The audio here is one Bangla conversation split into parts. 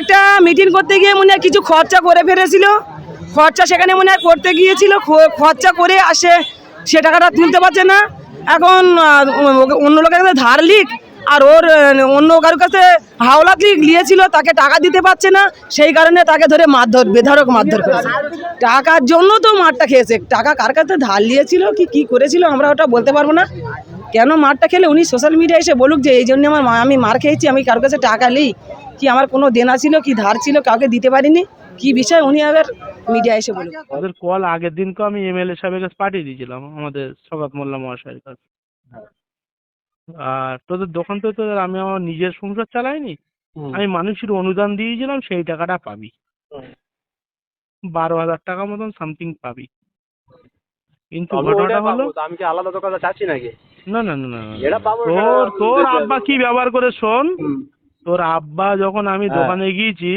একটা মিটিং করতে গিয়ে মনে হয় কিছু খরচা করে ফেলেছিল। খরচা সেখানে মনে হয় করতে গিয়েছিল খরচা করে আসে, সে টাকাটা তুলতে পারছে না। এখন অন্য লোকের কাছে ধার লিক, আর ওর অন্য কারোর কাছে হাওলাত লিক নিয়েছিল তাকে টাকা দিতে পারছে না। সেই কারণে তাকে ধরে মারধর বেধারক মারধর করেছে। টাকার জন্য তো মারটা খেয়েছে। টাকা কার কাছে ধার নিয়েছিল কি কি করেছিল, আমরা ওটা বলতে পারব না। কেন মারটা খেলে উনি সোশ্যাল মিডিয়ায় এসে বলুক যে, এই জন্য আমার আমি মার খেয়েছি, আমি কারোর কাছে টাকা নিই। কি আমার কোনো দেনা ছিল কি ধার ছিল কাউকে দিতে পারিনি? কি বিষয়? উনি আবার মিডিয়া এসে বলুক ওদের কল আগের দিনকে আমি এমএলএ সাহেবের কাছে পাঠিয়ে দিয়েছিলাম আমাদের সকাত মোল্লা মহাশয়ের কাছে। আর তোদের দোকান তো তোদের আমি আমার নিজের সংসার চালাইনি আমি মানুষের অনুদান দিয়েছিলাম সেই টাকাটা পাবি। বারো হাজার টাকা মতন সামথিং পাবি। কিন্তু ঘটনাটা হলো আমি কি আলাদা দোকানে চাচ্ছি নাকি? না না না না তোর তোর আব্বা কি ব্যবহার করে শোন। তোর আব্বা যখন আমি হ্যাঁ। দোকানে গিয়েছি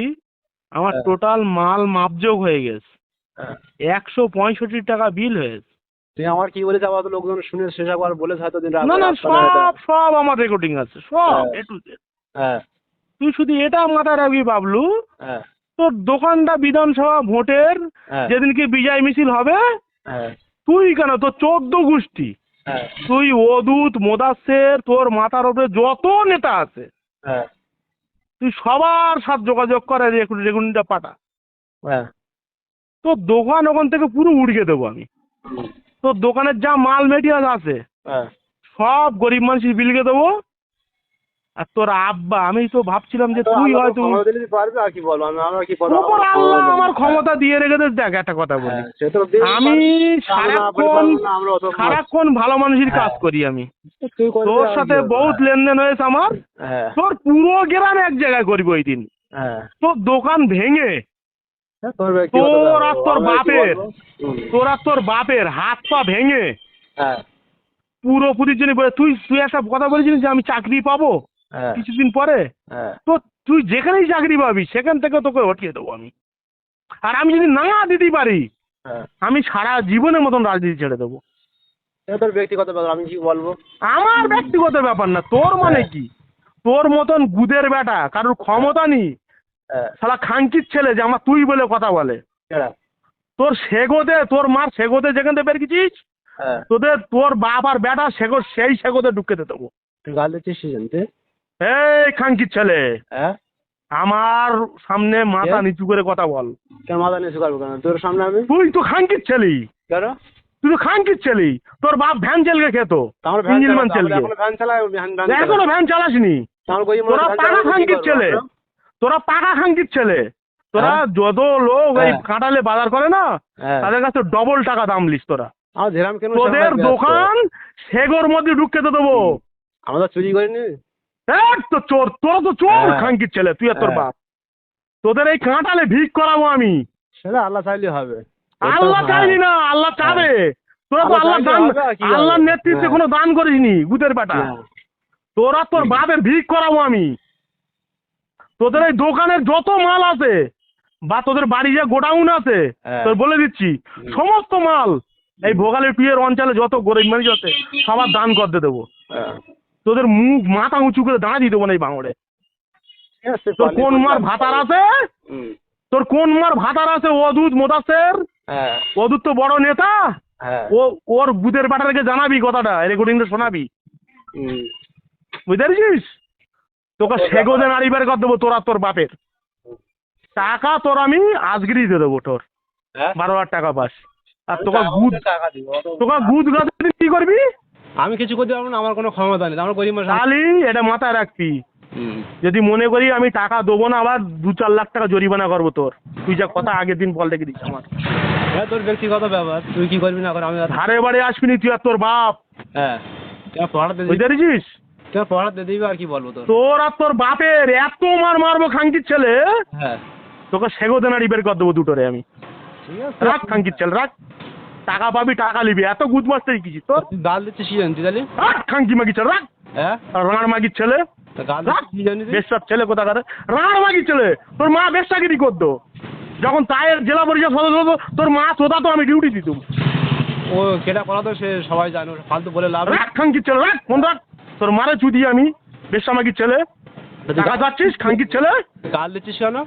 আমার হ্যাঁ। টোটাল মাল মাপযোগ হয়ে গেছে। হ্যাঁ। একশো পঁয়ষট্টি টাকা বিল হয়েছে। তুই আমার কি বলেছে আবার লোকজন শুনে শেষ একবার বলেছে হয়তো দিন না না। সব সব আমার রেকর্ডিং আছে। সব হ্যাঁ। এ টু হ্যাঁ। তুই শুধু এটা মাথায় রাখবি বাবলু। হ্যাঁ। তোর দোকানটা বিধানসভা ভোটের হ্যাঁ। যেদিনকে বিজয় মিছিল হবে হ্যাঁ। তুই কেন? তোর চোদ্দ গোষ্ঠী। হ্যাঁ। তুই অদূত মোদাসের তোর মাথার উপরে যত নেতা আছে হ্যাঁ। তুই সবার সাথে যোগাযোগ করে রেগুনিটা পাঠা। হ্যাঁ। তোর দোকান ওখান থেকে পুরো উড়িয়ে দেবো আমি। তো তোর দোকানের যা মাল মেটেরিয়াল আছে হ্যাঁ। সব গরিব মানুষের বিলকে দেবো। আর তোর আব্বা আমি তো ভাবছিলাম যে তুই হয়তো ক্ষমতা দিলে পারবে আর কি বলব আমরা কি আল্লাহ আমার ক্ষমতা দিয়ে রেখেছে দেখ একটা কথা বলি। হ্যাঁ, আমি সারাক্ষণ সারাক্ষণ ভালো মানুষের কাজ হ্যাঁ। করি আমি। তোর সাথে? বহুত লেনদেন হয়েছে আমার। হ্যাঁ। তোর পুরো গ্রাম এক জায়গায় করবি ওই দিন। হ্যাঁ। তোর দোকান ভেঙে। হ্যাঁ, তোর আর তোর বাপের তোর আর তোর বাপের হাত পা ভেঙে হ্যাঁ। পুরোপুরির জন্য তুই তুই একটা কথা বলেছিলিস যে আমি চাকরি পাবো? হ্যাঁ কিছুদিন পরে হ্যাঁ। তো তুই যেখানেই চাকরি পাবি সেখান থেকে তোকে হটিয়ে দেবো আমি। আর আমি যদি না দিতে পারি হ্যাঁ। আমি সারা জীবনের মতন রাজনীতি ছেড়ে দেবো। তোর ব্যক্তিগত ব্যাপার আমি কি বলব? আমার ব্যক্তিগত ব্যাপার না তোর মানে হ্যাঁ। কি? তোর মতন গুদের বেটা কারোর ক্ষমতা নেই। হ্যাঁ। শালা খাঙ্কির ছেলে যে আমার তুই বলে কথা বলে? তোর সেগোতে তোর মার সেগোতে যেখান থেকে বের গেছিস হ্যাঁ। তোদের তোর বাপ আর বেটা সেগো সেই সেগোতে ঢুকে দেবো। গাল দিচ্ছিস এই খাঙ্কির ছেলে। হ্যাঁ? আমার সামনে মাথা নিচু করে কথা বল। কেন মাথা নিয়ে শুকাবো কেন? তোর সামনে আমি? তুই তো খাঙ্কির ছেলি। কেন? তুই তো খাঙ্কির ছেলি। তোর বাপ ভ্যান চালকে খেত। ইঞ্জিন মান চালাতে এখনও ভ্যান চালাসনি। মনে তোরা পাকা খাঙ্কির ছেলে। তোরা পাকা খাঙ্কির ছেলে। তোরা হ্যাঁ। যত লোক এই হ্যাঁ। কাঁটালে বাজার করে না হ্যাঁ। তাদের কাছে ডবল টাকা দাম লিস তোরা। তোদের দোকান সেগোর মধ্যে ঢুকতে তো দেবো। আমরা চুরি করিনি। এক তো চোর তোরা তো চোর হ্যাঁ। খাঙ্কির ছেলে তুই আর তোর হ্যাঁ। বাপ তোদের এই কাঁটালে ভিক করাবো আমি সেটা আল্লাহ চাইলে হবে আল্লাহ হ্যাঁ। চাইনি না আল্লাহ চাবে তোরা তো আল্লাহ দান? আল্লাহর নেতৃত্বে। কোনো দান করিসনি বেটা হ্যাঁ। তোরা তোর বাপের ভিক করাবো আমি তোদের এই দোকানের যত মাল আছে বা তোদের বাড়ি যে গোডাউন আছে। তোর বলে দিচ্ছি সমস্ত মাল এই ভোগালের পিয়ের অঞ্চলে যত গরিব মানুষ আছে সবার দান করতে দেবো। তোদের মুখ মাথা উঁচু করে দাঁড়া দিতে দেবো না এই বাংলায় তোর কোন মার ভাতার আছে? তোর কোন মার ভাতার আছে অদূত মোদাসের? হ্যাঁ। অদূত তো বড় নেতা? হ্যাঁ। ও ওর বুধের বাটারকে জানাবি কথাটা রেকর্ডিংটা শোনাবি। বুঝতে পেরেছিস? তোকে সেগোদে নারী বের করে দেবো তোরা তোর বাপের। টাকা তোর আমি আজগিরি দিয়ে দেবো তোর। হ্যাঁ? বারো হাজার টাকা পাস। আর তোকে গুদ টাকা দিব, তোকে গুদ গাছে কি করবি? আমি কিছু করতে পারব না আমার কোনো ক্ষমতা নেই। আমার গরিব মানুষ তাহলে এটা মাথায় রাখবি যদি মনে করি আমি টাকা দেবো না আবার দু চার লাখ টাকা জরিমানা করব তোর। তুই যা কথা আগের দিন বল দেখে দিস আমার। হ্যাঁ তোর ব্যক্তিগত ব্যাপার। তুই কি করবি না কর আমি ধারে বাড়ি আসবিনি তুই আর তোর বাপ। হ্যাঁ। পড়াতে বুঝতে পেরেছিস? আমার পড়াতে দিবি আর কি বলব তোর? তোর আর তোর বাপের এত মার মারবো খাঙ্কির ছেলে। হ্যাঁ। তোকে সেগোদে নাড়ি বের করে দেবো দুটোরে আমি। রাখ খাঙ্কির ছেলে রাখ। টাকা পাবি টাকা নিবি। এত গুদ মারতে কি তোর? গাল দিচ্ছিস কি জানি তুই তাহলে রাখ খাঙ্কি মাগি ছেলে রাখ। হ্যাঁ? রাঁড় মাগির ছেলে বেশার ছেলে কোথা করে রাঁড় মাগির ছেলে। তোর মা বেশাগিরি করতো। যখন তায়ের জেলা পরিষদ সদস্য হতো তোর মা সোদা তো আমি ডিউটি দিতাম। ও কেটা করা তো সে সবাই জানো ফালতু বলে লাভ। রাখ খাঙ্কির ছেলে রাখ ফোন রাখ। তোর মারে চুদি আমি বেশা মাগির ছেলে। টাকা যাচ্ছিস খাঙ্কির ছেলে? গাল দিচ্ছিস কেন?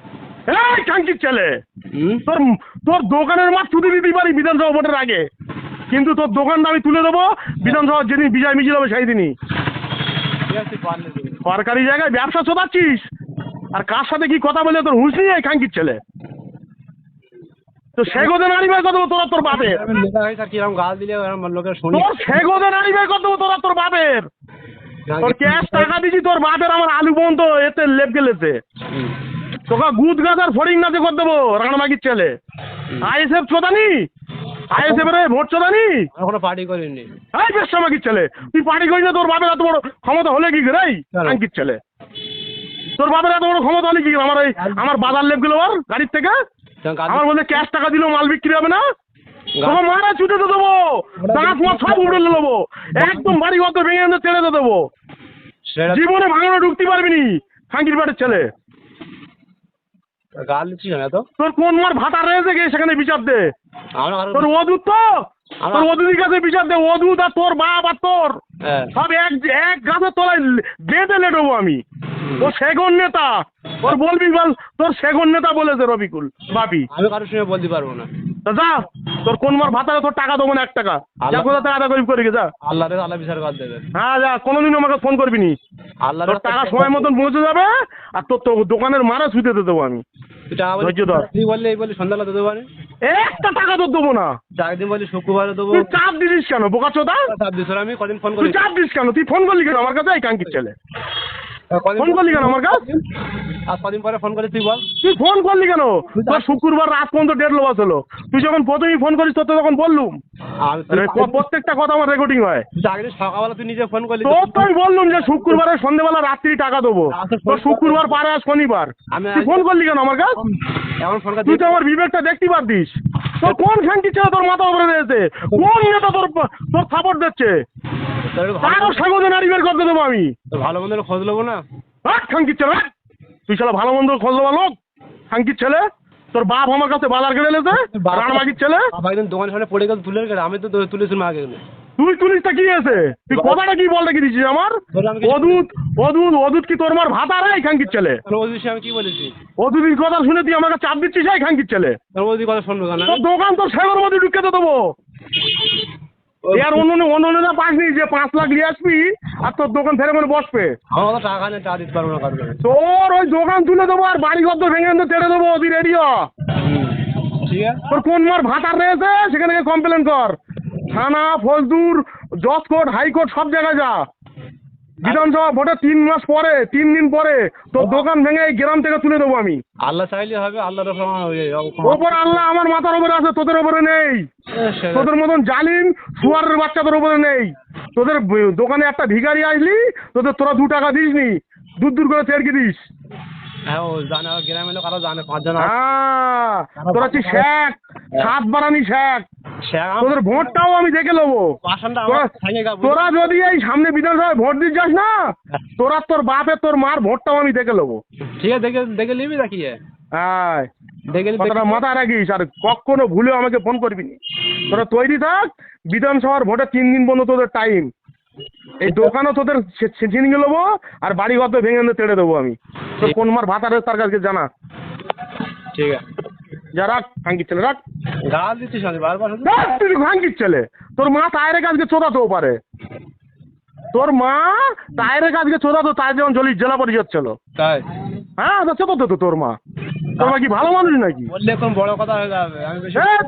এই খাঙ্কির ছেলে। তোর তোর দোকানের মাঠ ছুটি দিতেই পারি বিধানসভা ভোটের আগে। কিন্তু তোর দোকানটা আমি তুলে দেবো বিধানসভা যেদিন বিজয় মিছিল হবে সেই দিনই। সরকারি জায়গায় ব্যবসা চোদাচ্ছিস আর কার সাথে কি কথা বলে তোর হুঁশ নেই খাঙ্কির ছেলে? তো সেগোদে নারী বের করে দেবো তোরা তোর বাপের? তোর সেগোদে নারী বের করে দেবো তোরা তোর বাপের? তোর ক্যাশ টাকা দিছি তোর বাপের আমার আলু পর্যন্ত এতে লেপ হুম। তোকে গুদ গাদার ফড়িং নাচে করে দেবো রানামাগির ছেলে। আইএসএফ চোদানি? আইএসএফ এর ভোট চোদানি? কোনো পার্টি করিনি। এই বেশ সামাগির ছেলে তুই পার্টি করিস না তোর বাপের এত বড় ক্ষমতা হলে কি কেন? আঙ্কির ছেলে? তোর বাপের এত বড় ক্ষমতা হলে কি আমার এই আমার বাজার লেপ গেলো আর গাড়ির থেকে? আমার বলতে ক্যাশ টাকা দিলেও মাল বিক্রি হবে না? তোমার মারা ছুটে তো দেবো। দাঁত মাছ সব উড়ে দেবো একদম বাড়ি ঘর ভেঙে ছেড়ে তো দেবো। জীবনে ভাঙানো ঢুকতে পারবি নি খাঙ্কির বাড়ির ছেলে। গাল দিচ্ছিস কেন এত? তোর কোন মার ভাতা রয়েছে সেখানে বিচার দে? আমরা তোর অদূত তো? তোর অদূতির কাছে বিচার দে অদূত আর তোর বাপ আর তোর। হ্যাঁ। সব এক এক গাছের তলায় বেঁধে লেটবো আমি। ও সেগন নেতা। তোর বলবি বল তোর সেগুন নেতা বলেছে রবিকুল বাপি। আমি কারোর সঙ্গে বলতে পারব না। যা তোর কোন মার ভাতারে তোর টাকা দেবো না এক টাকা। যা কোথা থেকে আদা করি যা। আল্লাহ রে আল্লাহ বিচার কর দেবে। হ্যাঁ যা কোনোদিন আমাকে ফোন করবি নি। আল্লাহ তোর টাকা সময় মতন পৌঁছে যাবে আর তোর তো দোকানের মারা ছুতে দিয়ে দেবো আমি। ধৈর্য ধর। তুই বললি এই বলি সন্ধ্যাবেলা দেবো মানে একটা টাকা তোর দেবো না। একদিন বলি শুক্রবারে দেবো। তুই চাপ দিস কেন বোকা চোদা চাপ আমি কদিন ফোন করি? চাপ দিস কেন? তুই ফোন করলি কেন? আমার কাছে এই কাঙ্কির ছেলে। ফোন করলি কেন আমার কাছে? আর কদিন পরে ফোন তুই বল। তুই ফোন করলি কেন? তোর শুক্রবার রাত পর্যন্ত ডেট লোবাস হলো। তুই যখন প্রথমেই ফোন করিস তোর তো তখন বললুম। আর প্রত্যেকটা কথা আমার রেকর্ডিং হয়। সকালবেলা তুই নিজে ফোন করলি। তোর তো আমি বললুম যে শুক্রবারে সন্ধ্যেবেলা রাত্রি টাকা দেবো। তোর শুক্রবার পারে আর শনিবার। আমি তুই ফোন করলি কেন আমার কাছে? এমন ফোন করে তুই তো আমার বিবেকটা দেখতে পারতিস। তোর কোন খানকি ছেলে তোর মাথা উপরে দিয়েছে কোন নেতা তোর তোর সাপোর্ট দিচ্ছে? তারও সাগরে নারী বের করতে দেবো আমি। তো ভালো মন্দ খোঁজ নেব না? ছেলে তুই শালা ভালো মন্দ খোঁজ লোক। ছেলে তোর বাপ আমার কাছে বাজার কেড়ে ছেলে। বাবা সামনে পড়ে গেল তুলে আমি তো তুলেছিলাম আগে। তুই তুলিসটা কি আছে তুই কথাটা কি দিছিস আমার? অদূত অদূত অদূত কি তোর মার ভাতা রে খানকির ছেলে? তোর ওই আমি কি বলেছি? অদূতির কথা শুনে তুই আমাকে চাপ দিচ্ছিস এই ছেলে? কথা শুনব দোকান তোর সেবার মধ্যে ঢুকে তো দেবো। এর অন্য অন্য নেতা পাসনি যে পাঁচ লাখ নিয়ে আসবি আর তোর দোকান ফেরে মানে বসবে। আমার টাকা নেই টাকা দিতে পারব না কারণ তোর ওই দোকান তুলে দেবো আর বাড়ি ঘর তো ভেঙে তেড়ে দেবো তুই রেডিও ঠিক আছে। তোর কোন মার ভাতার রয়েছে সেখানে কমপ্লেন কর। থানা ফজদুর জজ কোর্ট হাইকোর্ট সব জায়গায় যা। বিধানসভা ভোটে তিন মাস পরে তিন দিন পরে তোর দোকান ভেঙে এই গ্রাম থেকে তুলে দেবো আমি। আল্লাহ চাইলে হবে আল্লাহর ওই- ওপর আল্লাহ আমার মাথার ওপরে আছে তোদের ওপরে নেই। তোদের মতন জালিম সুয়ারের বাচ্চাদের ওপরে নেই। তোদের দোকানে একটা ভিখারি আসলি তোদের তোরা দু টাকা দিস নি দূর দূর করে তেরকি দিস। হ্যাঁ ও জানে আমার গ্রামের লোক আরও জানে পাঁচজন হ্যাঁ তোরা হচ্ছে শেখ সাত বারানি শেখ। তোদের ভোটটাও আমি দেখে নেব। তোরা- ভাঙে গা তোরা যদি এই সামনে বিধানসভায় ভোট দিতে যাস না তোরা তোর বাপের তোর মার ভোটটাও আমি দেখে নেব। ঠিক আছে দেখে দেখে নিবি নাকি? হ্যাঁ। কথাটা মাথায় রাখিস আর কখনো ভুলেও আমাকে ফোন করবি নি। তোরা তৈরি থাক বিধানসভার ভোটে তিন দিন পর্যন্ত তোদের টাইম এই দোকানও তোদের ছিনিয়ে নেব আর বাড়ি ঘর তো ভেঙে এনে তেড়ে দেবো আমি। তোর কোন মার ভাতা রয়েছে তার কাছে জানা। ঠিক আছে। যা রাখ ভাঙ্গির ছেলে রাখ। গাল দিচ্ছিস বারবার। তুই ভাঙ্গির ছেলে। তোর মা টায়ারের কাজকে চোদাতেও পারে। তোর মা টায়ারের কাজকে চোদাতো তাই যেমন চলিস জেলা পরিষদ ছিল। তাই? হ্যাঁ তো চোদাতো তো তোর মা। তোর মা কি ভালো মানুষ নাকি? বললে এখন বড় কথা হয়ে যাবে।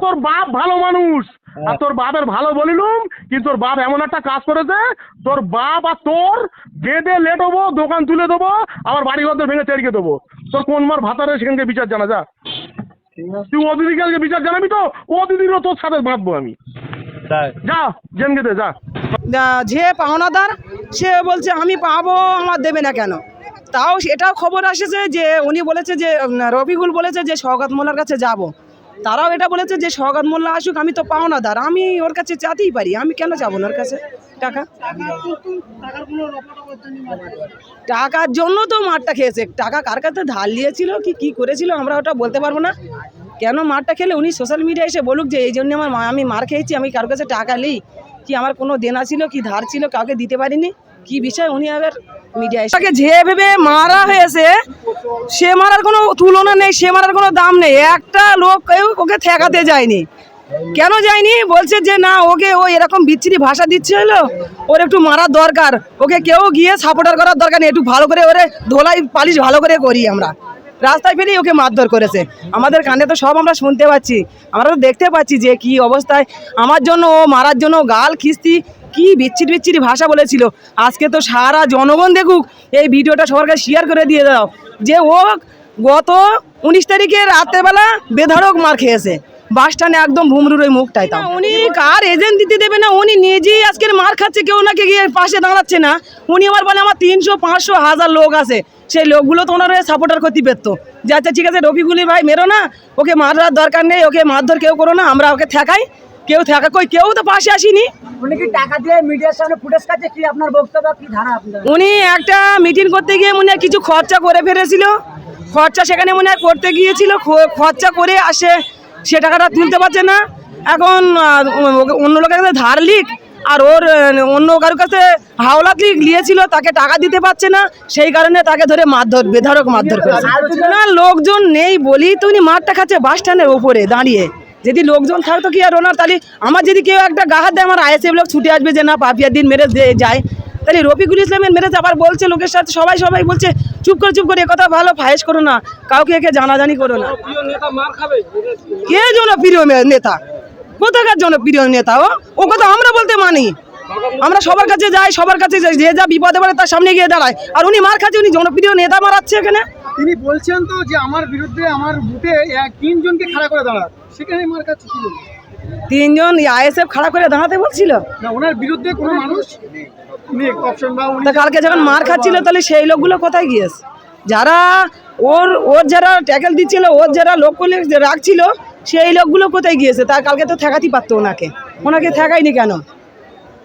তোর বাপ ভালো মানুষ। আর তোর বাপের ভালো বলিলুম কিন্তু তোর বাপ এমন একটা কাজ করেছে তোর বাপ আর তোর বেঁধে লেট হব দোকান তুলে দেবো আবার বাড়ি ঘর ভেঙে তেড়কে দেবো। তোর কোন মার ভাতারে সেখানকে বিচার জানা যা। তুই ও দিদিকে আজকে বিচার জানাবি তো? ও দিদিরও তোর সাথে বাঁধবো আমি। যা জেনকে দে যা। যে পাওনাদার সে বলছে আমি পাবো আমার দেবে না কেন? তাও এটাও খবর আসেছে যে উনি বলেছে যে উম, রবিকুল বলেছে যে সৌগাত মোল্লার কাছে যাব। তারাও এটা বলেছে যে সৌগাত মোল্লা আসুক, আমি তো পাওনাদার, আমি ওর কাছে চাতেই পারি, আমি কেন যাব না ওর কাছে? টাকা? টাকার জন্য তো মারটা খেয়েছে। টাকা কার কাছে ধার নিয়েছিল, কি কি করেছিল, আমরা ওটা বলতে পারব না। কেন মারটা খেলে উনি সোশ্যাল মিডিয়ায় এসে বলুক যে, এই জন্য আমার আমি মার খেয়েছি, আমি কারোর কাছে টাকা নিই। কি আমার কোনো দেনা ছিল, কি ধার ছিল, কাউকে দিতে পারিনি? কি বিষয়? উনি আবার মিডিয়া তাকে যে ভেবে মারা হয়েছে, সে মারার কোনো তুলনা নেই, সে মারার কোনো দাম নেই। একটা লোক ওকে ঠেকাতে যায়নি। কেন যায়নি? বলছে যে, না, ওকে ও এরকম বিচ্ছিরি ভাষা দিচ্ছে হলো। ওর একটু মারার দরকার। ওকে কেউ গিয়ে সাপোর্টার করার দরকার নেই। একটু ভালো করে ওরে ধোলাই পালিশ ভালো করে করি আমরা। রাস্তায় ফেলেই ওকে মারধর করেছে। আমাদের কানে তো সব আমরা শুনতে পাচ্ছি। আমরা তো দেখতে পাচ্ছি যে কি অবস্থায়। আমার জন্য ও মারার জন্য গাল খিস্তি কি বিচ্ছিরি বিচ্ছিরি ভাষা বলেছিল। আজকে তো সারা জনগণ দেখুক এই ভিডিওটা সবার কাছে শেয়ার করে দিয়ে দাও। যে ও গত উনিশ তারিখে রাত্রেবেলা বেধড়ক মার খেয়েছে। বাস স্ট্যান্ডে একদম ভুমরুর ওই মুখটাই তাও। উনি কার এজেন্ট দিতে দেবে না? উনি নিজেই আজকের মার খাচ্ছে কেউ নাকি গিয়ে পাশে দাঁড়াচ্ছে না। উনি আবার বলে আমার তিনশো পাঁচশো হাজার লোক আছে। সেই লোকগুলো তো ওনার সাপোর্টার ক্ষতি পেতো। যে আচ্ছা ঠিক আছে রফিকুলি ভাই মেরো না। ওকে মারার দরকার নেই ওকে মারধর কেউ করো না আমরা ওকে ঠেকাই। কেউ ঠেকা কই? কেউ তো পাশে আসেনি। উনি কি টাকা দিয়ে মিডিয়ার সামনে ফুটেজ কাছে কি আপনার বক্তব্য? কি ধারণা আপনার উনি একটা মিটিং করতে গিয়ে মনে হয় কিছু খরচা করে ফেলেছিল। খরচা সেখানে মনে হয় করতে গিয়েছিল। খরচা করে আসে সে টাকাটা তুলতে পারছে না। এখন অন্য লোকের কাছে ধার লিক আর ওর অন্য কারোর কাছে হাওলাত লিক নিয়েছিল তাকে টাকা দিতে পারছে না। সেই কারণে তাকে ধরে মারধর বেধারক মারধর করেছে। না লোকজন নেই বলি তো উনি মারটা খাচ্ছে বাস স্ট্যান্ডের ওপরে দাঁড়িয়ে। যদি লোকজন থাকতো কি আর ওনার তাহলে আমার যদি কেউ একটা গাহাত দেয় আমার আইএসএফ লোক ছুটে আসবে যে না পাপিয়ার দিন মেরে যায়। তাহলে রফিকুল ইসলামের মেরেছে আবার বলছে লোকের সাথে সবাই সবাই বলছে চুপ করে চুপ করে কথা ভালো ফায়েস করো না কাউকে একে জানাজানি করো না। কে জনপ্রিয় নেতা? কোথাকার জনপ্রিয় নেতা ও? ও কথা আমরা বলতে মানি। আমরা সবার কাছে যাই সবার কাছে যাই যে যা বিপদে পড়ে তার সামনে গিয়ে দাঁড়ায়। আর উনি মার খাচ্ছে উনি জনপ্রিয় নেতা মারাচ্ছে এখানে। তিনি বলছেন তো যে আমার বিরুদ্ধে আমার এক তিনজনকে খাড়া করে দাঁড়ান। সেখানে তিনজন আইএসএফ খাড়া করে দাঁড়াতে বলছিল। না ওনার বিরুদ্ধে কোনো মানুষ নেই অপশন বা তা কালকে যখন মার খাচ্ছিল তাহলে সেই লোকগুলো কোথায় গিয়েছে? যারা ওর ওর যারা ট্যাকেল দিচ্ছিল ওর যারা লোক যে রাখছিল সেই লোকগুলো কোথায় গিয়েছে? তা কালকে তো ঠেকাতেই পারতো ওনাকে। ওনাকে ঠেকায়নি কেন?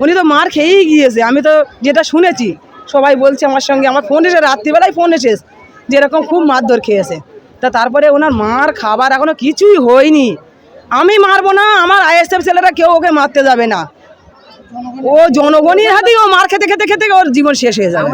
উনি তো মার খেয়েই গিয়েছে। আমি তো যেটা শুনেছি সবাই বলছে আমার সঙ্গে আমার ফোন এসে রাত্রিবেলায় ফোন এসেছে যেরকম খুব মারধর খেয়েছে। তা তারপরে ওনার মার খাবার এখনও কিছুই হয়নি। আমি মারবো না, আমার আইএসএফ ছেলেরা কেউ ওকে মারতে যাবে না। ও জনগণের হাতেই ও মার খেতে খেতে খেতে ওর জীবন শেষ হয়ে যাবে।